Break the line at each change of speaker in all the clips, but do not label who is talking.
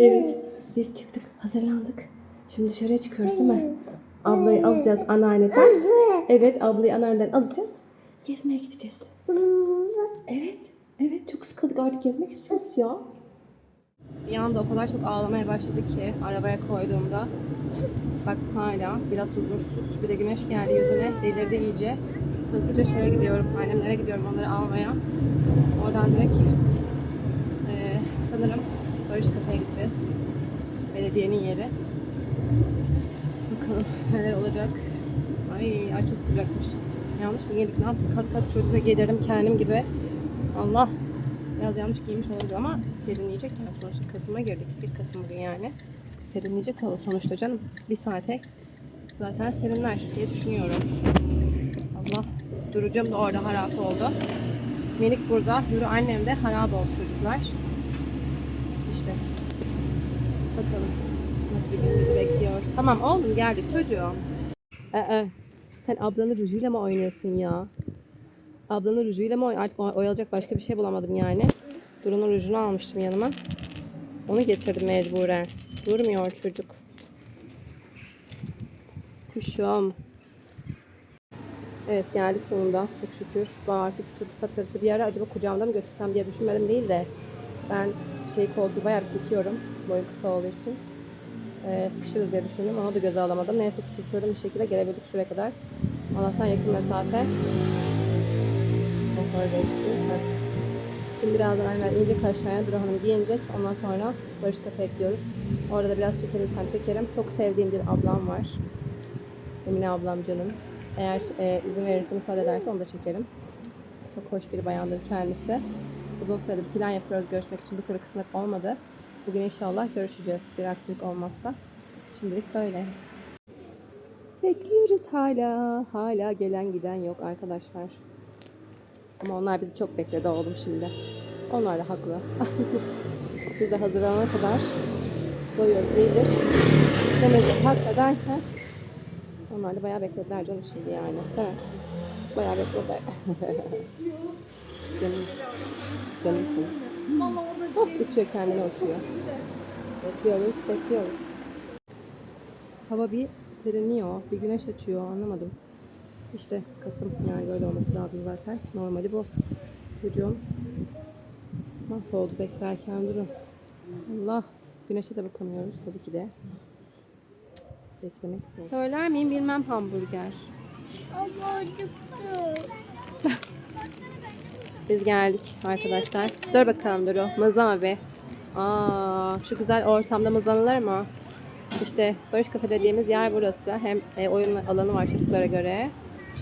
Evet. Biz çıktık. Hazırlandık. Şimdi dışarıya çıkıyoruz değil mi? Ablayı alacağız anneanneden. Evet ablayı anneanneden alacağız. Gezmeye gideceğiz. Evet. Evet çok sıkıldık artık gezmek istiyoruz ya. Bir anda o kadar çok ağlamaya başladı ki arabaya koyduğumda. Bak hala biraz huzursuz. Bir de güneş geldi yüzüne. Delirdi iyice. Hızlıca şeye gidiyorum. Annemlere gidiyorum onları almaya. Oradan direkt Barış Kafe'ye gideceğiz. Belediyenin yeri. Bakalım neler olacak. Ay, ay çok sıcakmış. Yanlış mı giydik? Ne yaptık? Kat kat şurada da giydirdim kendim gibi. Allah. Biraz yanlış giymiş olabilir ama serinleyecek yani sonuçta Kasım'a girdik. 1 Kasım bugün yani. Serinleyecek o sonuçta canım. Bir saate zaten serinler diye düşünüyorum. Allah. Durucum da orada harap oldu. Melik burada. Yürü annem de harap oldu çocuklar. İşte. Bakalım. Nasıl bir gün bizi bekliyor. Tamam oğlum geldik çocuğum. Ee, sen ablanın rujuyla mı oynuyorsun ya? Ablanın rujuyla mı oyn- Artık oy- oyalayacak başka bir şey bulamadım yani. Duru'nun rujunu almıştım yanıma. Onu getirdim mecburen. Durmuyor çocuk. Kuşum. Evet geldik sonunda çok şükür. Bağırtı kütürtü patırtı bir ara acaba kucağımda mı götürsem diye düşünmedim değil de ben şey koltuğu bayağı bir çekiyorum boyum kısa olduğu için. Ee, sıkışırız diye düşündüm ama o da göze alamadım. Neyse ki sürdüm bir şekilde gelebildik şuraya kadar. Allah'tan yakın mesafe. Motor geçti. Şimdi birazdan anneler inecek aşağıya. Duru Hanım giyinecek. Ondan sonra Barış Kafe'ye gidiyoruz. Orada da biraz çekebilirsem çekerim. Çok sevdiğim bir ablam var. Emine ablam canım. Eğer e, izin verirse, müsaade ederse onu da çekerim. Çok hoş bir bayandır kendisi. Uzun süredir plan yapıyoruz görüşmek için. Bir türlü kısmet olmadı. Bugün inşallah görüşeceğiz bir aksilik olmazsa. Şimdilik böyle. Bekliyoruz hala. Hala gelen giden yok arkadaşlar. Ama onlar bizi çok bekledi oğlum şimdi. Onlar da haklı. Biz de hazırlanana kadar doyuyoruz iyidir. Demezi hak ederken onlar da bayağı beklediler canım şimdi yani. Mi? Bayağı beklediler. Canım. Canımsın. Hop uçuyor kendine uçuyor. Bekliyoruz, bekliyoruz. Hava bir serinliyor, bir güneş açıyor anlamadım. İşte Kasım yani böyle olması lazım zaten. Normali bu. Çocuğum mahvoldu beklerken durun. Allah. Güneşe de bakamıyoruz tabii ki de. Beklemek zor. Söyler miyim bilmem hamburger.
Ama acıktım.
Biz geldik arkadaşlar. Dur bakalım Duru. Mızlama be. Aa, şu güzel ortamda mızlanılır mı? İşte Barış Kafe dediğimiz yer burası. Hem e, oyun alanı var çocuklara göre.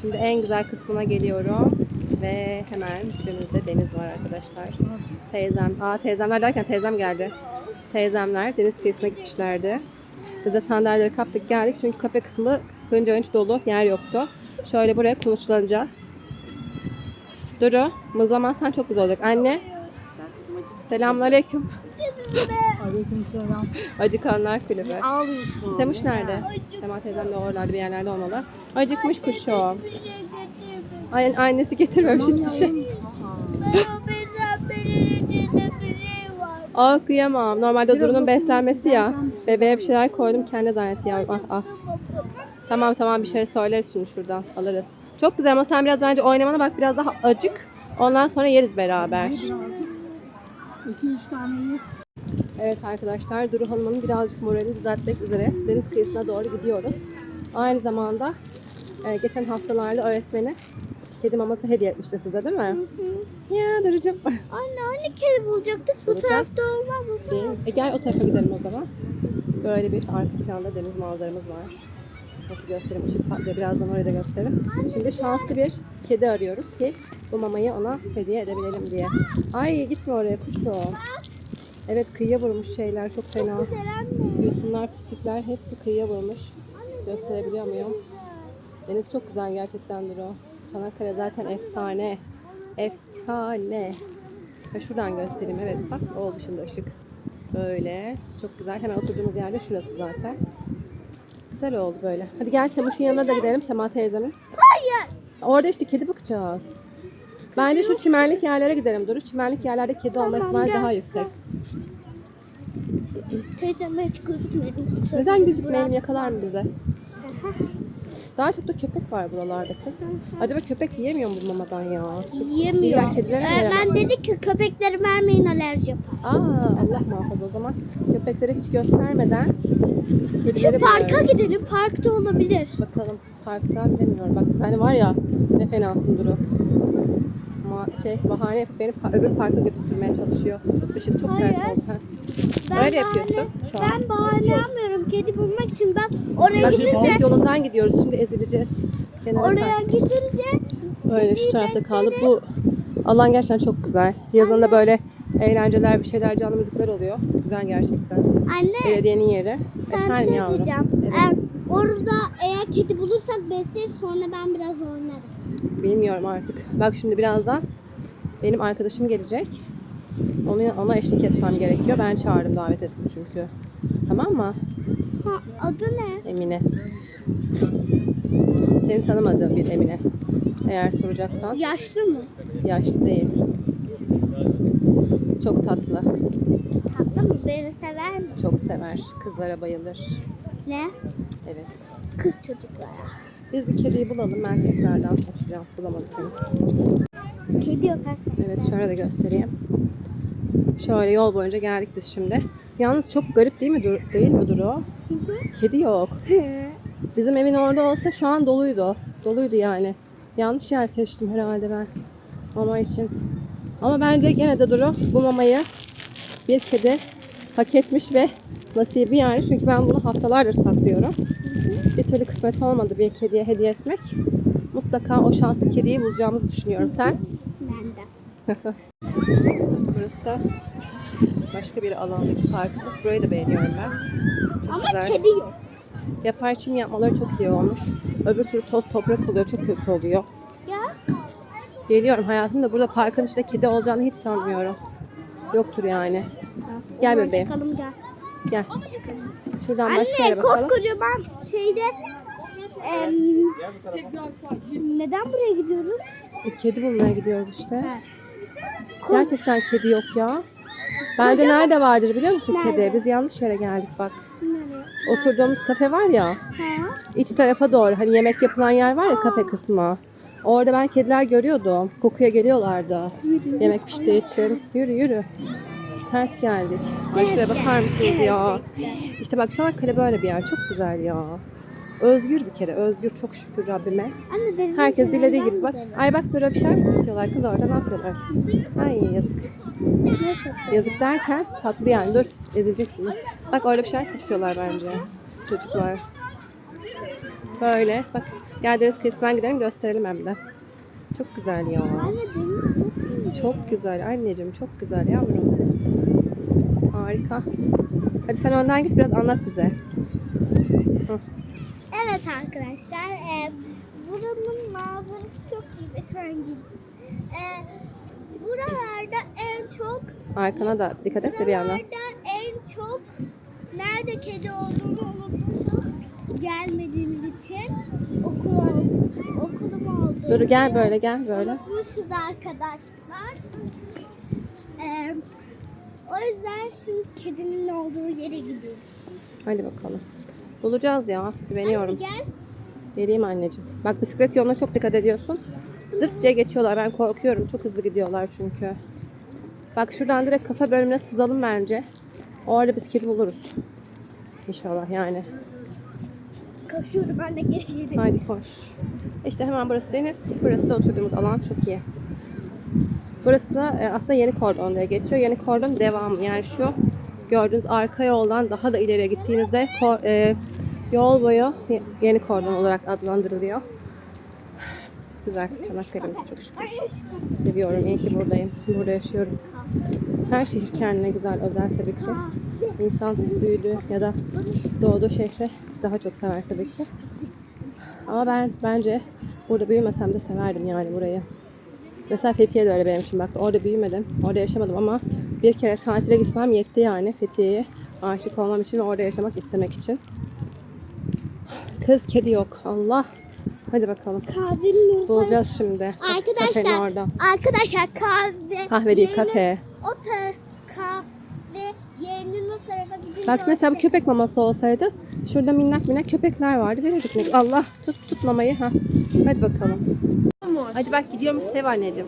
Şimdi en güzel kısmına geliyorum. Ve hemen üstümüzde deniz var arkadaşlar. Teyzem. Aa teyzemler derken teyzem geldi. Teyzemler deniz kıyısına gitmişlerdi. Biz de sandalyeleri kaptık geldik. Çünkü kafe kısmı hınca hınç dolu. Yer yoktu. Şöyle buraya konuşlanacağız. Duru, mızlamazsan çok güzel olacak. Anne. Selamünaleyküm.
Aleykümselam.
Acıkanlar kulübü.
Ağlıyorsun.
Semuş nerede? Sema teyzem de oralarda bir yerlerde olmalı. Acıkmış kuşum.
Şey.
Ay, annesi getirmemiş hiçbir şey.
Şey.
Ah kıyamam. Normalde Duru'nun beslenmesi ya. Bebeğe bir şeyler koydum kendi zannetti yavrum. Ah ah. Tamam tamam bir şey söyleriz şimdi şuradan. Alırız. Çok güzel ama sen biraz bence oynamana bak biraz daha acık. Ondan sonra yeriz beraber.
İki üç tane ye.
Evet arkadaşlar Duru Hanım'ın birazcık moralini düzeltmek üzere deniz kıyısına doğru gidiyoruz. Aynı zamanda e, geçen haftalarda öğretmeni kedi maması hediye etmişti size değil mi? Ya Duru'cum.
Anne hani kedi bulacaktık bu
Bulacağız.
tarafta olmaz mı?
E, gel o tarafa gidelim o zaman. Böyle bir arka planda deniz manzaramız var. Nasıl göstereyim? Işık patlıyor. Birazdan orayı da gösteririm. Şimdi şanslı bir kedi arıyoruz ki bu mamayı ona hediye edebilelim diye. Ay gitme oraya kuş o. Evet kıyıya vurmuş şeyler çok fena. Yosunlar, pislikler hepsi kıyıya vurmuş. Gösterebiliyor muyum? Deniz çok güzel gerçekten Duru. Çanakkale zaten efsane. Efsane. Ha, şuradan göstereyim. Evet bak oldu şimdi ışık. Böyle. Çok güzel. Hemen oturduğumuz yerde şurası zaten. Güzel oldu böyle. Hadi gel Semuş'un yanına da gidelim. Sema teyzemin.
Hayır.
Orada işte kedi bakacağız. Bence şu çimenlik yerlere gidelim. Duru çimenlik yerlerde kedi olma ihtimali daha yüksek.
Teyzeme hiç gözükmedim.
Neden gözükmeyelim yakalar mı bize? Daha çok da köpek var buralarda kız. Acaba köpek yiyemiyor mu bu mamadan ya?
Yiyemiyor.
İlla kedilere mi veremem?
Öğretmen dedi ki köpekleri vermeyin alerji yapar.
Aa Allah muhafaza o zaman köpekleri hiç göstermeden
Şu
kedileri
parka
buluyoruz.
gidelim. Parkta olabilir.
Bakalım parkta bilemiyorum. Bak sen var ya ne fenasın Duru. Şey bahane yapıp beni pa- öbür parka götürmeye çalışıyor. Işık çok ters
Hayır.
oldu. Ha.
Ben
Öyle yapıyorsun
bahane-
şu an.
Ben bahane yapmıyorum. Kedi bulmak için ben oraya
Bak
gidince
bisiklet yolundan gidiyoruz. Şimdi ezileceğiz. Kenara
oraya
kay.
gidince
Böyle şu tarafta kaldı. Bu alan gerçekten çok güzel. Yazında böyle eğlenceler, bir şeyler, canlı müzikler oluyor. Güzel gerçekten.
anne
Belediyenin yeri.
sen
Efendim
şey
yavrum.
diyeceğim.
Evet.
Eğer orada eğer kedi bulursak besleriz sonra ben biraz oynarım.
Bilmiyorum artık. Bak şimdi birazdan benim arkadaşım gelecek. Onu, ona eşlik etmem gerekiyor. Ben çağırdım davet ettim çünkü. Tamam mı?
Ha, adı ne?
Emine. Seni tanımadığım bir Emine. Eğer soracaksan.
Yaşlı mı?
Yaşlı değil. Çok tatlı.
Tatlı mı? Beni sever mi?
Çok sever. Kızlara bayılır.
Ne?
Evet.
Kız çocuklara.
Biz bir kediyi bulalım. Ben tekrardan açacağım. Bulamadık henüz.
Kedi yok ha.
Evet şöyle de göstereyim. Şöyle yol boyunca geldik biz şimdi. Yalnız çok garip değil mi Dur değil mi Duru? Kedi yok. Bizim evin orada olsa şu an doluydu. Doluydu yani. Yanlış yer seçtim herhalde ben. Mama için. Ama bence gene de Duru bu mamayı bir kedi hak etmiş ve nasibi yani. Çünkü ben bunu haftalardır saklıyorum. Bir türlü kısmet olmadı bir kediye hediye etmek. Mutlaka o şanslı kediyi bulacağımızı düşünüyorum. Sen? Burası da başka bir alandaki parkımız. Burayı da beğeniyorum ben. Çok
Ama
güzel.
kedi yok.
Yapay çim yapmaları çok iyi olmuş. Öbür türlü toz toprak oluyor. Çok kötü oluyor.
Ya
Geliyorum hayatımda burada parkın içinde kedi olacağını hiç sanmıyorum. Yoktur yani. Gel
Oradan
bebeğim.
Çıkalım gel.
Gel. Şuradan başka
Anne
yere bakalım.
koskocaman şeyde em, neden buraya gidiyoruz?
E, kedi bulmaya gidiyoruz işte.
Ha.
Gerçekten kedi yok ya. Bence nerede vardır biliyor musun
Nerede?
kedi? Biz yanlış yere geldik bak.
Nereye?
Oturduğumuz kafe var ya.
Ha?
İç tarafa doğru hani yemek yapılan yer var ya kafe kısmı. Orada ben kediler görüyordum. Kokuya geliyorlardı. Yemek piştiği için. Yürü yürü. Ters geldik. Ay şuraya bakar mısınız ya? İşte bak Çanakkale böyle bir yer. Çok güzel ya. Özgür bir kere. Özgür çok şükür Rabbime.
Anne denizin
Herkes dilediği
kenarından
gibi bak.
gidelim.
Ay bak dur bir şey mi satıyorlar? Kız orada ne yapıyorlar? Ay yazık.
Ne satıyor?
Yazık derken tatlı yani. Dur ezilecek şimdi. Bak orada bir şeyler satıyorlar bence. Çocuklar. Böyle. Bak gel deniz kıyısından gidelim gösterelim hem de. Çok güzel ya.
Anne deniz çok iyi.
Çok güzel anneciğim. Çok güzel yavrum. Harika. Hadi sen önden git biraz anlat bize.
Evet arkadaşlar e, buranın manzarası çok iyi şu an. E, buralarda en çok
Arkana da dikkat et de bir yandan.
buralarda en çok nerede kedi olduğunu unutmuşuz. Gelmediğimiz için okul okulum oldu.
Dur gel böyle gel böyle.
Unutmuşuz arkadaşlar. E, o yüzden şimdi kedinin olduğu yere gidiyoruz.
Hadi bakalım. Bulacağız ya. Güveniyorum.
Hadi gel.
Geleyim anneciğim. Bak bisiklet yoluna çok dikkat ediyorsun. Zırt diye geçiyorlar. Ben korkuyorum. Çok hızlı gidiyorlar çünkü. Bak şuradan direkt kafa bölümüne sızalım bence. Orada bisikleti buluruz. İnşallah yani.
Koşuyorum ben de geri geri.
Haydi koş. İşte hemen burası deniz. Burası da oturduğumuz alan çok iyi. Burası e, aslında yeni kordon diye geçiyor. Yeni kordon devamı. Yani şu gördüğünüz arka yoldan daha da ileriye gittiğinizde e, yol boyu ye- yeni kordon olarak adlandırılıyor. Güzel Çanakkale'miz çok şükür. Seviyorum. İyi ki buradayım. Burada yaşıyorum. Her şehir kendine güzel, özel tabii ki. İnsan büyüdüğü ya da doğduğu şehri daha çok sever tabii ki. Ama ben bence burada büyümesem de severdim yani burayı. Mesela Fethiye de öyle benim için bak. Orada büyümedim. Orada yaşamadım ama bir kere tatile gitmem yetti yani Fethiye'ye. Aşık olmam için ve orada yaşamak istemek için. Kız kedi yok. Allah. Hadi bakalım.
Kahvenin.
Bulacağız şimdi.
Arkadaşlar,
orada.
arkadaşlar kahve.
Kahve değil kafe.
O tar kahve yerinin o tarafa gidince
Bak mesela bu
orası-
köpek maması olsaydı şurada minnak minnak köpekler vardı. Verirdik. ne- Allah tut tut mamayı. Ha. Hadi bakalım. Hadi bak gidiyormuş sev anneciğim.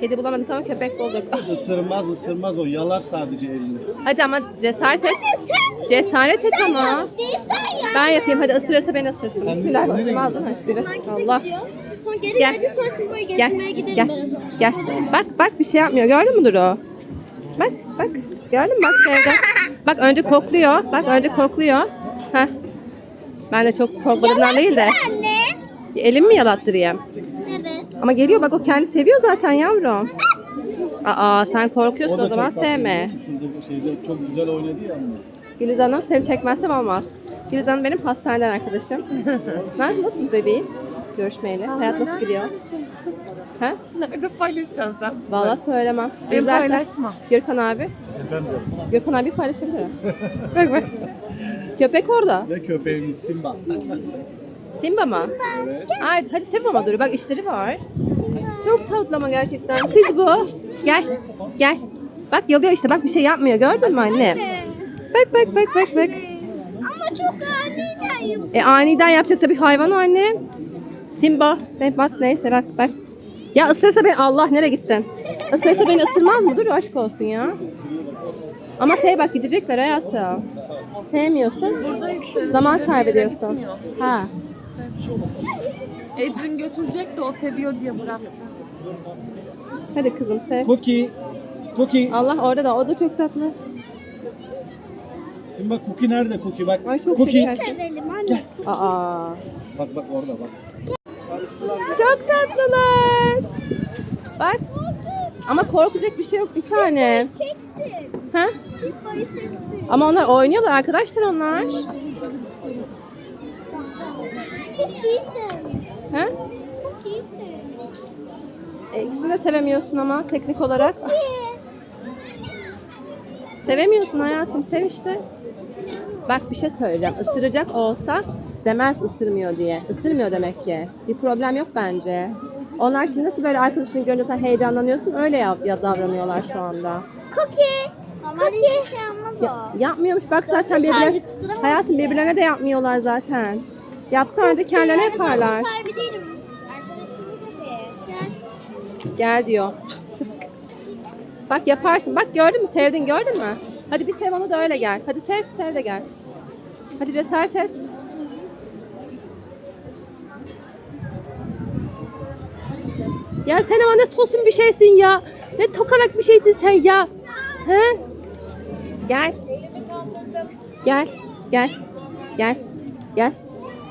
Kedi bulamadık ama köpek bulduk.
Isırmaz ısırmaz o yalar sadece elini.
Hadi ama cesaret et. Cesaret et ama. Ben yapayım hadi ısırırsa beni ısırsın.
Sen
Bismillah.
nereye
Isırmaz değil mi? Biri. Allah.
Sonra geri
Gel.
geleceğiz sonra Simbo'yu
Gel.
gezmeye gidelim
Gel.
ben o zaman.
Gel. Bak bak bir şey yapmıyor. Gördün mü Duru? Bak bak. Gördün mü? Bak Sevda. Bak önce kokluyor. Bak önce kokluyor. Heh. Ben de çok korkmadığımdan değil de.
Anne.
Elimi mi yalattırayım? Ama geliyor bak o kendi seviyor zaten yavrum. Aa sen korkuyorsun o,
da
zaman sevme.
Şeyde çok güzel oynadı ya.
Güliz Hanım seni çekmezsem olmaz. Güliz Hanım benim hastaneden arkadaşım. ben nasıl bebeğim? Görüşmeyle. Hayat nasıl gidiyor? Ha?
Nerede paylaşacaksın sen?
Vallahi söylemem.
Ben
İzlersen-
paylaşma.
Gürkan abi. Gürkan abi paylaşabilir. bak bak. Köpek orada.
Ve köpeğimiz Simba.
Simba mı?
evet.
Ay, hadi Simba mı dur? Bak işleri var. Çok tatlı ama gerçekten. Kız bu. Gel. Gel. Bak yalıyor işte. Bak bir şey yapmıyor. Gördün mü anne? Bak bak bak bak bak.
Ama çok aniden yapıyor.
E aniden yapacak tabii hayvan o anne. Simba. Ne bat neyse bak bak. Ya ısırırsa beni Allah nereye gittin? Isırırsa beni ısırmaz mı? Dur aşk olsun ya. Ama şey bak gidecekler hayatım. Sevmiyorsun. Zaman kaybediyorsun. Ha.
Ecrin götürecek de o seviyor diye bıraktı.
Hadi kızım sev.
Cookie. Cookie.
Allah orada da o da çok tatlı.
Simba Cookie nerede Cookie bak.
Ay çok
Cookie.
şeker.
Sevelim anne.
Aa.
Bak bak orada bak.
Çok tatlılar. Bak. Ama korkacak bir şey yok bir tane.
Çeksin.
Ha? Ama onlar oynuyorlar arkadaşlar onlar.
Çok iyisin.
Ha?
Çok iyisin.
E, ikisini de sevemiyorsun ama teknik olarak.
İyi.
Sevemiyorsun hayatım sev işte. Bak bir şey söyleyeceğim. Isıracak olsa demez ısırmıyor diye. Isırmıyor demek ki. Bir problem yok bence. Onlar şimdi nasıl böyle arkadaşını görünce sen heyecanlanıyorsun öyle ya, ya davranıyorlar şu anda.
Cookie. Ama hiçbir şey yapmaz
Ya-
o.
yapmıyormuş bak zaten birbirlerine, hayatım birbirlerine de yapmıyorlar zaten. Yapsa önce kendilerine yaparlar.
sahibi değilim. Gel
diyor. Bak yaparsın. Bak gördün mü? Sevdin gördün mü? Hadi bir sev onu da öyle gel. Hadi sev, sev de gel. Hadi cesaret et. Ya sen ama ne tosun bir şeysin ya. Ne tokanak bir şeysin sen ya. He? Gel. Gel. Gel. Gel. Gel.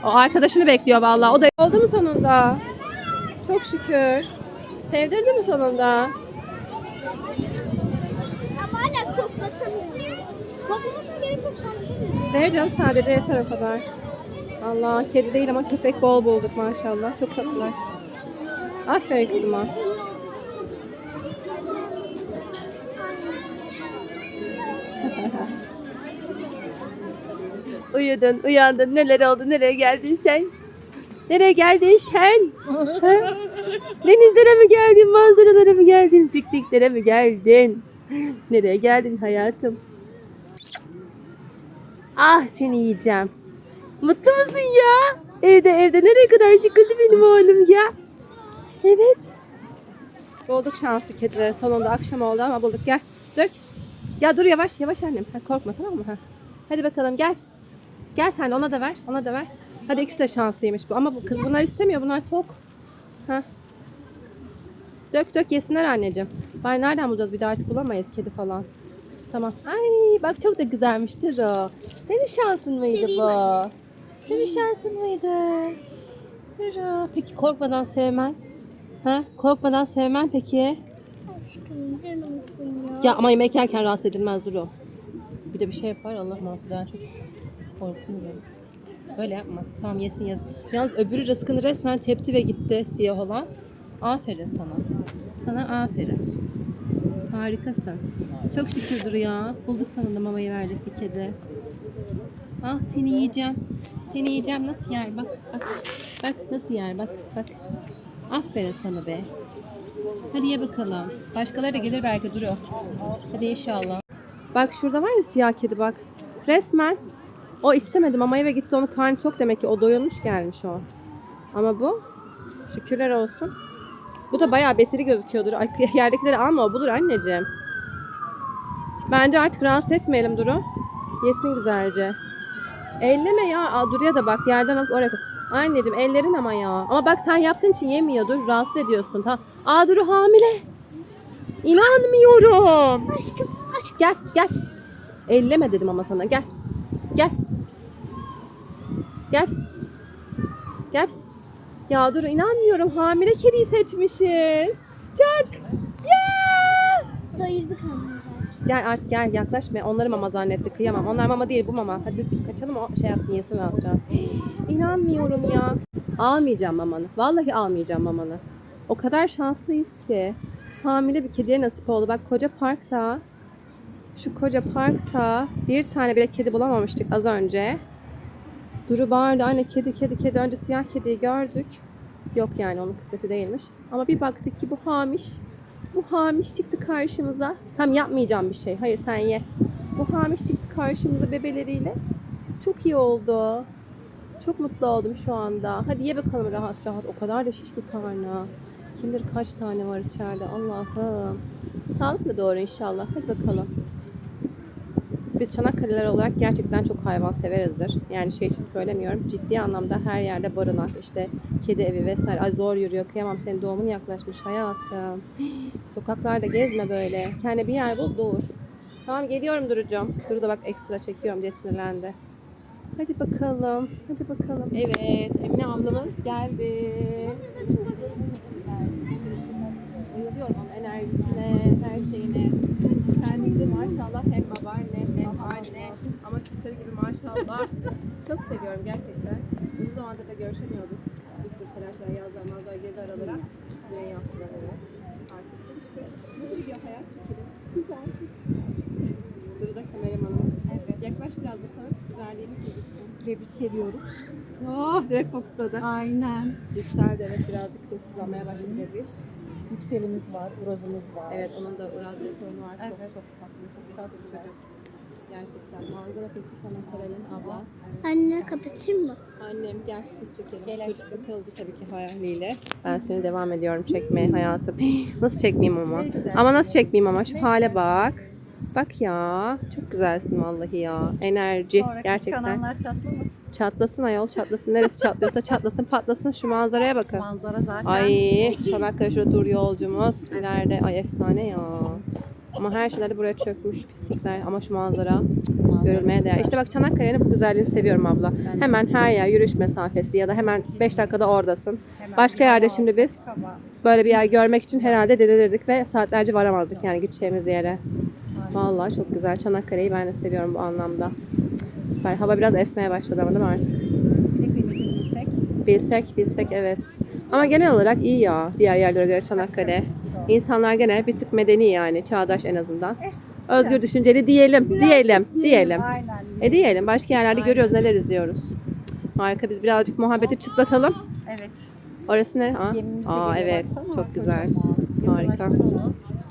O arkadaşını bekliyor vallahi. O da oldu mu sonunda? Çok şükür. Sevdirdi mi sonunda?
Ama hala koklatamıyorum. Koklamasına gerek yok. Şu an bir değil.
Sev canım sadece yeter o kadar. Allah kedi değil ama köpek bol bulduk maşallah. Çok tatlılar. Aferin kızıma. Uyudun, uyandın. Neler oldu? Nereye geldin sen? Nereye geldin sen? Ha? Denizlere mi geldin? Manzaralara mı geldin? Pikniklere mi geldin? Nereye geldin hayatım? Ah seni yiyeceğim. Mutlu musun ya? Evde evde nereye kadar çıkıldı benim oğlum ya? Evet. Bulduk şanslı kedileri. Sonunda akşam oldu ama bulduk. Gel dök. Ya dur yavaş yavaş annem. Ha, korkma tamam mı? Ha. Hadi bakalım gel. Gel sen de ona da ver. Ona da ver. Hadi ikisi de şanslıymış bu. Ama bu kız bunlar istemiyor. Bunlar tok. Ha. Dök dök yesinler anneciğim. Bari nereden bulacağız bir de artık bulamayız kedi falan. Tamam. Ay bak çok da güzelmiştir o. Senin şansın mıydı
Seveyim
bu? Senin şansın mıydı? Duru. Peki korkmadan sevmen? Ha? Korkmadan sevmen peki?
Aşkım canımsın ya.
Ya ama yemek yerken rahatsız edilmez Duru. Bir de bir şey yapar Allah muhafaza ben çok korkuyorum. Öyle yapma. Tamam yesin yazık. Yalnız öbürü rızkını resmen tepti ve gitti siyah olan. Aferin sana. Sana aferin. Harikasın. Çok şükür Duru ya. Bulduk sonunda mamayı verecek bir kedi. Ah seni yiyeceğim. Seni yiyeceğim. Nasıl yer? Bak bak. Bak nasıl yer? Bak bak. Aferin sana be. Hadi ye bakalım. Başkaları da gelir belki Duru. Hadi inşallah. Bak şurada var ya siyah kedi bak. Resmen o istemedi ama eve gitti onun karnı çok demek ki o doyulmuş gelmiş o. Ama bu şükürler olsun. Bu da bayağı besili gözüküyordur. Ay, yerdekileri alma o bulur anneciğim. Bence artık rahatsız etmeyelim Duru. Yesin güzelce. Elleme ya. Aa, Duru'ya da bak yerden alıp oraya koy. Anneciğim ellerin ama ya. Ama bak sen yaptığın için yemiyor. Dur rahatsız ediyorsun. Ha. Aa Duru hamile. İnanmıyorum.
Aşkım aşkım.
Gel gel. Elleme dedim ama sana. Gel. Gel. Gel. Gel. Ya dur inanmıyorum. Hamile kediyi seçmişiz. Çok. Ya.
Doyurduk ama.
Gel artık gel yaklaşma. Onları mama zannetti. Kıyamam. Onlar mama değil bu mama. Hadi biz kaçalım o şey yapsın yesin rahatça. İnanmıyorum ya. Almayacağım mamanı. Vallahi almayacağım mamanı. O kadar şanslıyız ki. Hamile bir kediye nasip oldu. Bak koca parkta şu koca parkta bir tane bile kedi bulamamıştık az önce. Duru bağırdı anne kedi kedi kedi. Önce siyah kediyi gördük. Yok yani onun kısmeti değilmiş. Ama bir baktık ki bu hamiş. Bu hamiş çıktı karşımıza. Tam yapmayacağım bir şey. Hayır sen ye. Bu hamiş çıktı karşımıza bebeleriyle. Çok iyi oldu. Çok mutlu oldum şu anda. Hadi ye bakalım rahat rahat. O kadar da şişti karnı. Kim bilir kaç tane var içeride. Allah'ım. Sağlıkla doğru inşallah. Hadi bakalım. Biz Çanakkale'ler olarak gerçekten çok hayvan severizdir. Yani şey için söylemiyorum. Ciddi anlamda her yerde barınak, işte kedi evi vesaire. Ay zor yürüyor. Kıyamam senin doğumun yaklaşmış hayatım. Sokaklarda gezme böyle. Kendine bir yer bul dur. Tamam geliyorum Duru'cum. Duru da bak ekstra çekiyorum diye sinirlendi. Hadi bakalım. Hadi bakalım. Evet. Emine ablamız geldi. Bayılıyorum onun enerjisine, her şeyine. Kendisi maşallah hem babaanne hem anne. Ama çıtır gibi maşallah. Çok seviyorum gerçekten. Uzun zamandır da görüşemiyorduk. Bir sürü telaşlar, yazlar, mazlar girdi aralara. Düğün yaptılar evet. Artık işte. Nasıl gidiyor hayat şekeri? Güzel, çok güzel. Duru da kameramanımız. Evet. Yaklaş biraz bakalım. Güzelliğimiz gözüksün.
Ve biz seviyoruz.
Oh, direkt fokusladı.
Aynen.
Yükseldi evet birazcık hızlanmaya başladı bebiş.
Yükselimiz var, urazımız var.
Evet onun da Uraz sorunu var. Çok
Evet.
çok tatlı, çok tatlı bir çocuk. Gerçekten. Manzara peki Çanakkale'nin abla.
Anne kapatayım mı?
Annem gel biz çekelim. Çocuk sıkıldı tabii ki hayaliyle. Ben seni devam ediyorum çekmeye hayatım. Nasıl çekmeyeyim ama? Ama nasıl çekmeyeyim ama? Şu hale bak. Bak ya. Çok güzelsin vallahi ya. Enerji.
Sonra
Gerçekten.
çatlamasın.
Çatlasın ayol çatlasın. Neresi çatlıyorsa çatlasın patlasın. Şu manzaraya bakın.
Manzara zaten.
Ay Çanakkale şurada dur yolcumuz. İleride ay efsane ya. Ama her şeyler de buraya çökmüş pislikler. Ama şu manzara görülmeye değer. İşte bak Çanakkale'nin bu güzelliğini seviyorum abla. Hemen her yer yürüyüş mesafesi ya da hemen 5 dakikada oradasın.
Hemen
Başka yerde şimdi biz
Kaba.
böyle bir yer görmek için herhalde delirdik ve saatlerce varamazdık yani gideceğimiz yere. Vallahi çok güzel. Çanakkale'yi ben de seviyorum bu anlamda. Süper. Hava biraz esmeye başladı ama değil mi artık?
Bir de kıymetini bilsek.
Bilsek bilsek evet. Ama genel olarak iyi ya diğer yerlere göre Çanakkale. İnsanlar gene bir tık medeni yani çağdaş en azından. Özgür düşünceli diyelim, diyelim, diyelim.
Aynen.
E diyelim. Başka yerlerde görüyoruz neler izliyoruz. Harika biz birazcık muhabbeti çıtlatalım.
Evet.
Orası ne? Ha? Aa evet. Çok güzel. Harika.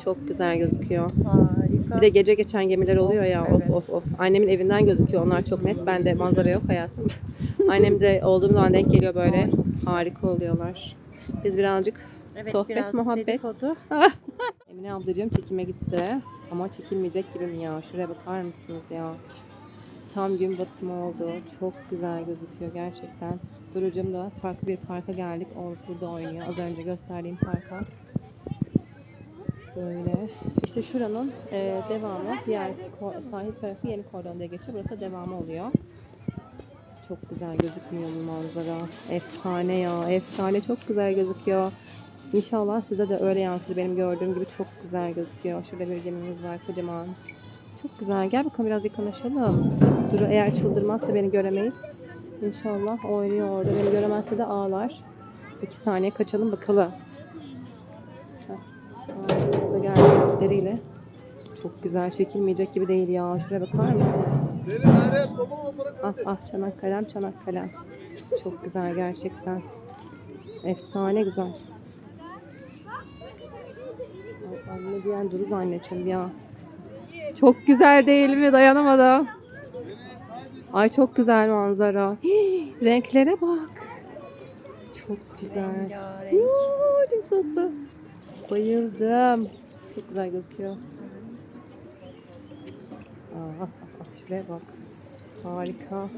Çok güzel gözüküyor.
Harika.
Bir de gece geçen gemiler oluyor ya. Of
Evet.
of of. Annemin evinden gözüküyor. Onlar çok net. Bende manzara yok hayatım. Annem de olduğum zaman denk geliyor böyle. Harika oluyorlar. Biz birazcık
Evet,
sohbet,
biraz
muhabbet. Emine ablacığım çekime gitti. Ama çekilmeyecek gibi mi ya? Şuraya bakar mısınız ya? Tam gün batımı oldu. Çok güzel gözüküyor gerçekten. Durucum da farklı bir parka geldik. O burada oynuyor. Az önce gösterdiğim parka. Böyle. İşte şuranın e, devamı. Diğer sahil tarafı yeni kordon diye geçiyor. Burası devamı oluyor. Çok güzel gözükmüyor bu manzara. Efsane ya. Efsane çok güzel gözüküyor. İnşallah size de öyle yansır. Benim gördüğüm gibi çok güzel gözüküyor. Şurada bir gemimiz var kocaman. Çok güzel. Gel bakalım biraz yakınlaşalım. Duru eğer çıldırmazsa beni göremeyip İnşallah oynuyor orada. Beni göremezse de ağlar. İki saniye kaçalım bakalım. Heh. Geldikleriyle. Çok güzel çekilmeyecek gibi değil ya. Şuraya bakar mısınız? Ah ah Çanakkale'm Çanakkale'm. Çok güzel gerçekten. Efsane güzel. Ben bunu diyen Duru zannettim ya. Çok güzel değil mi? Dayanamadım. Ay çok güzel manzara. Hii, renklere bak. Çok güzel.
Rengarenk.
Oo, çok tatlı. Bayıldım. Çok güzel gözüküyor. Aa, şuraya bak. Harika.